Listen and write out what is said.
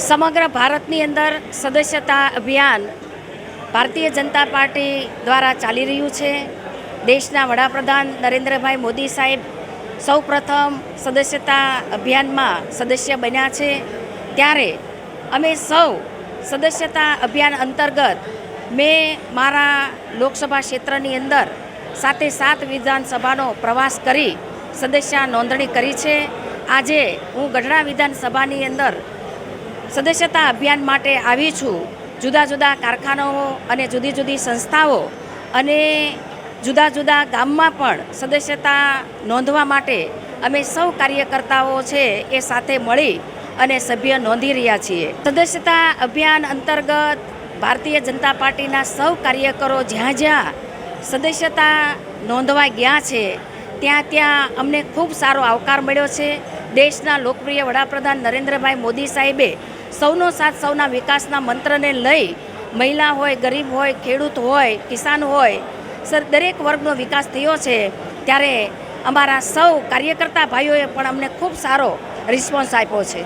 સમગ્ર ભારતની અંદર સદસ્યતા અભિયાન ભારતીય જનતા પાર્ટી દ્વારા ચાલી રહ્યું છે. દેશના વડાપ્રધાન નરેન્દ્રભાઈ મોદી સાહેબ સૌપ્રથમ સદસ્યતા અભિયાનમાં સદસ્ય બન્યા છે. ત્યારે અમે સૌ સદસ્યતા અભિયાન અંતર્ગત મેં મારા લોકસભા ક્ષેત્રની અંદર સાથે સાત વિધાનસભાનો પ્રવાસ કરી સદસ્ય નોંધણી કરી છે. આજે હું ગઢડા વિધાનસભાની અંદર સદસ્યતા અભિયાન માટે આવી છું. જુદા જુદા કારખાનાઓ અને જુદી જુદી સંસ્થાઓ અને જુદા જુદા ગામમાં પણ સદસ્યતા નોંધવા માટે અમે સૌ કાર્યકર્તાઓ છે એ સાથે મળી અને સભ્ય નોંધી રહ્યા છીએ. સદસ્યતા અભિયાન અંતર્ગત ભારતીય જનતા પાર્ટીના સૌ કાર્યકરો જ્યાં જ્યાં સદસ્યતા નોંધવા ગયા છે, ત્યાં ત્યાં અમને ખૂબ સારો આવકાર મળ્યો છે. દેશના લોકપ્રિય વડાપ્રધાન નરેન્દ્રભાઈ મોદી સાહેબે સૌનો સાથ સૌના વિકાસના મંત્રને લઈ મહિલા હોય, ગરીબ હોય, ખેડૂત હોય, કિસાન હોય, સર, દરેક વર્ગનો વિકાસ થયો છે, ત્યારે અમારા સૌ કાર્યકર્તા ભાઈઓએ પણ અમને ખૂબ સારો રિસ્પોન્સ આપ્યો છે.